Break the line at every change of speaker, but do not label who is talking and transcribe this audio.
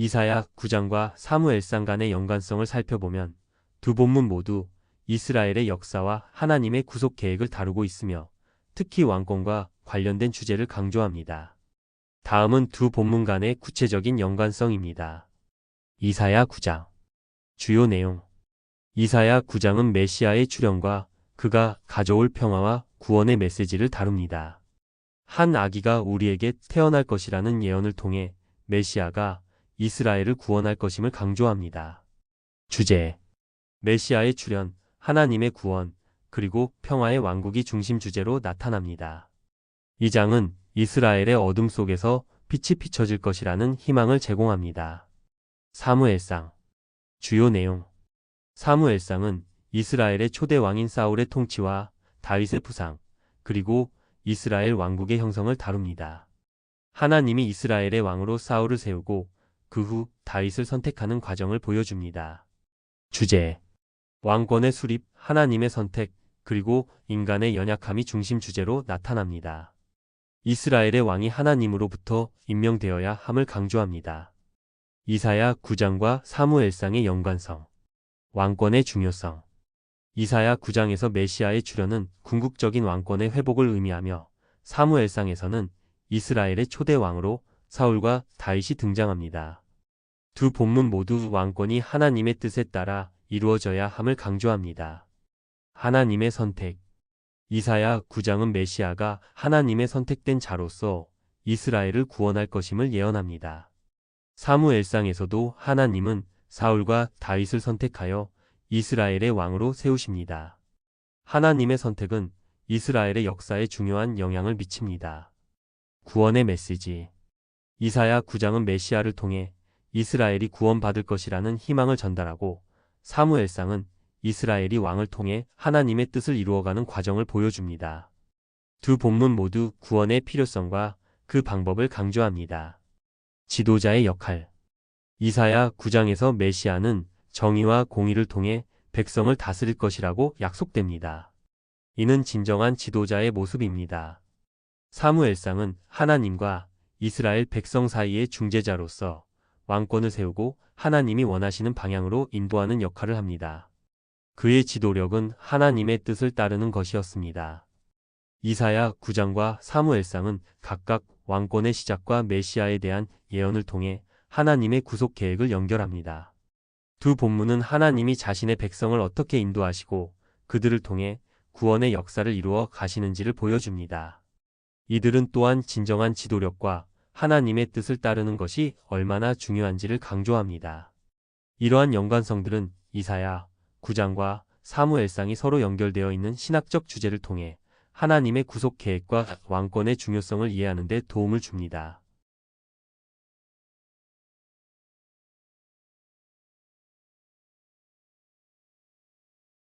이사야 9장과 사무엘상 간의 연관성을 살펴보면 두 본문 모두 이스라엘의 역사와 하나님의 구속 계획을 다루고 있으며 특히 왕권과 관련된 주제를 강조합니다. 다음은 두 본문 간의 구체적인 연관성입니다. 이사야 9장 주요 내용 이사야 9장은 메시아의 출현과 그가 가져올 평화와 구원의 메시지를 다룹니다. 한 아기가 우리에게 태어날 것이라는 예언을 통해 메시아가 이스라엘을 구원할 것임을 강조합니다. 주제 메시아의 출현, 하나님의 구원, 그리고 평화의 왕국이 중심 주제로 나타납니다. 이 장은 이스라엘의 어둠 속에서 빛이 비춰질 것이라는 희망을 제공합니다. 사무엘상 주요 내용 사무엘상은 이스라엘의 초대 왕인 사울의 통치와 다윗의 부상, 그리고 이스라엘 왕국의 형성을 다룹니다. 하나님이 이스라엘의 왕으로 사울을 세우고 그 후 다윗을 선택하는 과정을 보여줍니다. 주제 왕권의 수립, 하나님의 선택, 그리고 인간의 연약함이 중심 주제로 나타납니다. 이스라엘의 왕이 하나님으로부터 임명되어야 함을 강조합니다. 이사야 9장과 사무엘상의 연관성 왕권의 중요성 이사야 9장에서 메시아의 출현은 궁극적인 왕권의 회복을 의미하며 사무엘상에서는 이스라엘의 초대 왕으로 사울과 다윗이 등장합니다. 두 본문 모두 왕권이 하나님의 뜻에 따라 이루어져야 함을 강조합니다. 하나님의 선택 이사야 9장은 메시아가 하나님의 선택된 자로서 이스라엘을 구원할 것임을 예언합니다. 사무엘상에서도 하나님은 사울과 다윗을 선택하여 이스라엘의 왕으로 세우십니다. 하나님의 선택은 이스라엘의 역사에 중요한 영향을 미칩니다. 구원의 메시지 이사야 9장은 메시아를 통해 이스라엘이 구원받을 것이라는 희망을 전달하고 사무엘상은 이스라엘이 왕을 통해 하나님의 뜻을 이루어가는 과정을 보여줍니다. 두 본문 모두 구원의 필요성과 그 방법을 강조합니다. 지도자의 역할 이사야 9장에서 메시아는 정의와 공의를 통해 백성을 다스릴 것이라고 약속됩니다. 이는 진정한 지도자의 모습입니다. 사무엘상은 하나님과 이스라엘 백성 사이의 중재자로서 왕권을 세우고 하나님이 원하시는 방향으로 인도하는 역할을 합니다. 그의 지도력은 하나님의 뜻을 따르는 것이었습니다. 이사야 9장과 사무엘상은 각각 왕권의 시작과 메시아에 대한 예언을 통해 하나님의 구속 계획을 연결합니다. 두 본문은 하나님이 자신의 백성을 어떻게 인도하시고 그들을 통해 구원의 역사를 이루어 가시는지를 보여줍니다. 이들은 또한 진정한 지도력과 하나님의 뜻을 따르는 것이 얼마나 중요한지를 강조합니다. 이러한 연관성들은 이사야 9장과 사무엘상이 서로 연결되어 있는 신학적 주제를 통해 하나님의 구속 계획과 왕권의 중요성을 이해하는 데 도움을 줍니다.